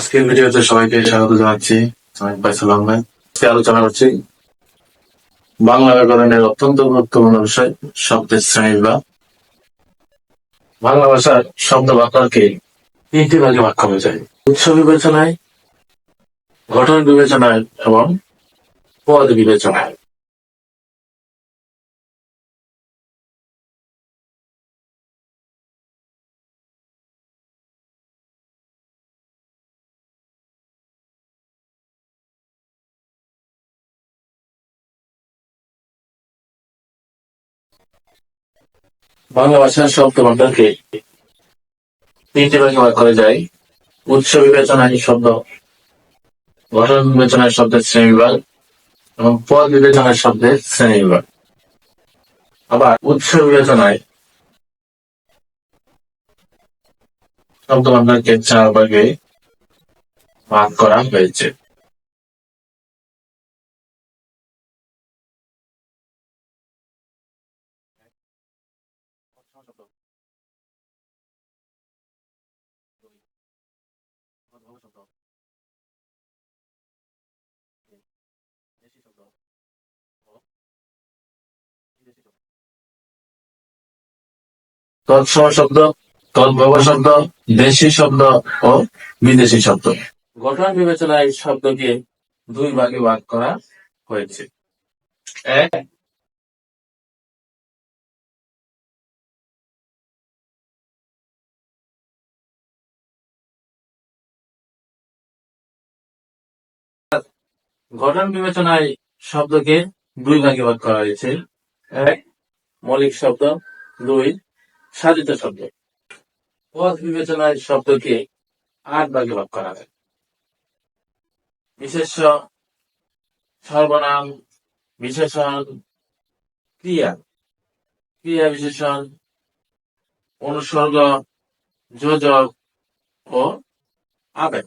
আজকের ভিডিওতে সবাইকে স্বাগত জানাচ্ছি। আমি আহমেদ। আজকে আলোচনা করছি বাংলা ব্যাকরণের অত্যন্ত গুরুত্বপূর্ণ বিষয়, শব্দের শ্রেণি বা। বাংলা ভাষার শব্দ বাক্যকে তিনটি ভাগে ভাগ করা যায়। উৎস বিবেচনায়, গঠন বিবেচনায় এবং পদ বিবেচনায়। বাংলা ভাষার শব্দ ভাণ্ডারকে তিনটি ভাগে ভাগ করা যায়। উৎস বিবেচনায় শব্দ, গঠন বিবেচনায় শব্দের শ্রেণীবিভাগ এবং পদ বিবেচনায় শব্দের শ্রেণীবিভাগ। আবার উৎস বিবেচনায় শব্দ ভাণ্ডারকে চার ভাগে ভাগ করা হয়েছে। তৎসম শব্দ তদ্ভব শব্দ, দেশি শব্দ ও বিদেশি শব্দ। গঠন বিবেচনায় শব্দকে দুই ভাগে ভাগ করা হয়েছে। এক গঠন বিবেচনায় শব্দকে দুই ভাগে ভাগ করা হয়েছে। এক, মৌলিক শব্দ। দুই, সাধিত শব্দ। পথ বিবেচনায় শব্দকে আট ভাগে ভাগ করা হয়। বিশেষ সর্বনাম, বিশেষণ, ক্রিয়া। ক্রিয়া বিশেষণ, অনুসর্গ, যোজক ও আবেগ।